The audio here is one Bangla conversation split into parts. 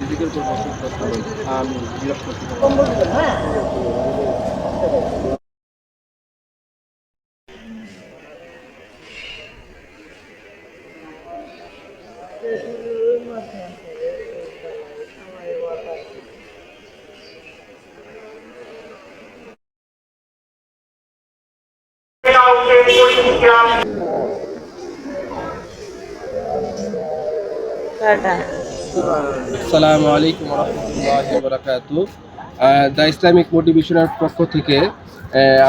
রিজিকের উপর বসবাস করতে হবে আমি বৃহস্পতি টাটা আসসালামু আলাইকুম রহমতুল্লাহ বরাকাতু দ্য ইসলামিক মোটিভেশনের পক্ষ থেকে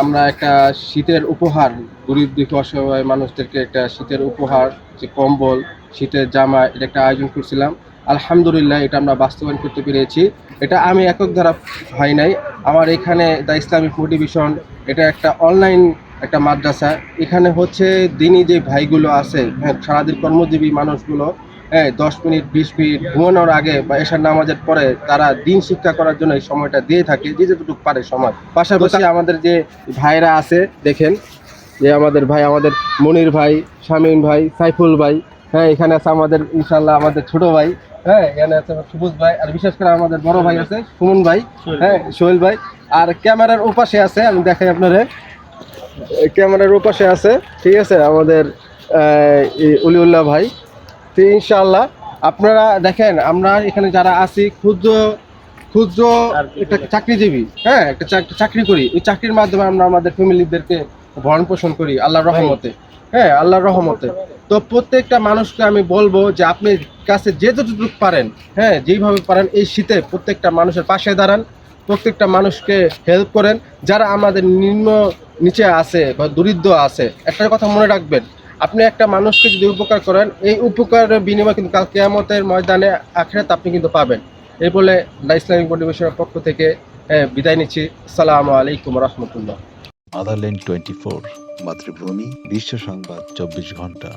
আমরা একটা শীতের উপহার গরিব দুঃখী অসহায় মানুষদেরকে একটা শীতের উপহার যে কম্বল শীতের জামা এটা একটা আয়োজন করছিলাম। আলহামদুলিল্লাহ এটা আমরা বাস্তবায়ন করতে পেরেছি। এটা আমি একক দ্বারা হয় নাই। আমার এখানে দ্য ইসলামিক মোটিভেশন এটা একটা অনলাইন একটা মাদ্রাসা। এখানে হচ্ছে দিনই যে ভাইগুলো আছে হ্যাঁ, সারাদিন কর্মজীবী মানুষগুলো হ্যাঁ দশ মিনিট বিশ মিনিট ঘুমানোর আগে বা এশার নামাজের পরে তারা দিন শিক্ষা করার জন্য এই সময়টা দিয়ে থাকে যে যেটুকু পারে সময় পাশাপাশি আমাদের যে ভাইরা আছে দেখেন যে আমাদের ভাই আমাদের মনির ভাই শামীম ভাই সাইফুল ভাই হ্যাঁ এখানে আছে আমাদের ইনশাল্লাহ আমাদের ছোট ভাই হ্যাঁ এখানে আছে সবুজ ভাই আর বিশেষ করে আমাদের বড় ভাই আছে সুমন ভাই হ্যাঁ সোহেল ভাই। আর ক্যামেরার ওপাশে আছে আমি দেখাই আপনারে ক্যামেরার ওপাশে আছে ঠিক আছে আমাদের উলিউল্লাহ ভাই তো ইনশাল্লাহ আপনারা দেখেন আমরা এখানে যারা আছি ক্ষুদ্র ক্ষুদ্র একটা চাকরিজীবী। হ্যাঁ একটা চাকরি করি। ওই চাকরির মাধ্যমে আমরা আমাদের ফ্যামিলিদেরকে ভরণ পোষণ করি আল্লাহর রহমতে। হ্যাঁ আল্লাহর রহমতে। তো প্রত্যেকটা মানুষকে আমি বলব যে আপনি কাছে যে যতটুকু পারেন হ্যাঁ যেইভাবে পারেন এই শীতে প্রত্যেকটা মানুষের পাশে দাঁড়ান প্রত্যেকটা মানুষকে হেল্প করেন। যারা আমাদের নিম্ন নিচে আছে বা দরিদ্র আছে একটা কথা মনে রাখবেন আপনি একটা মানুষকে যদি উপকার করেন, এই উপকারের বিনিময় কিন্তু কাল কেয়ামতের ময়দানে, আখেরাত আপনি কিন্তু পাবেন। এই বলে দা ইসলামিক মোটিভেশনের পক্ষ থেকে বিদায় নিচ্ছি। সালাম আলাইকুম রহমতুল্লাহ। আদারল্যান্ড টোয়েন্টি ফোর, মাতৃভূমি, বিশ্ব সংবাদ, চব্বিশ ঘণ্টা।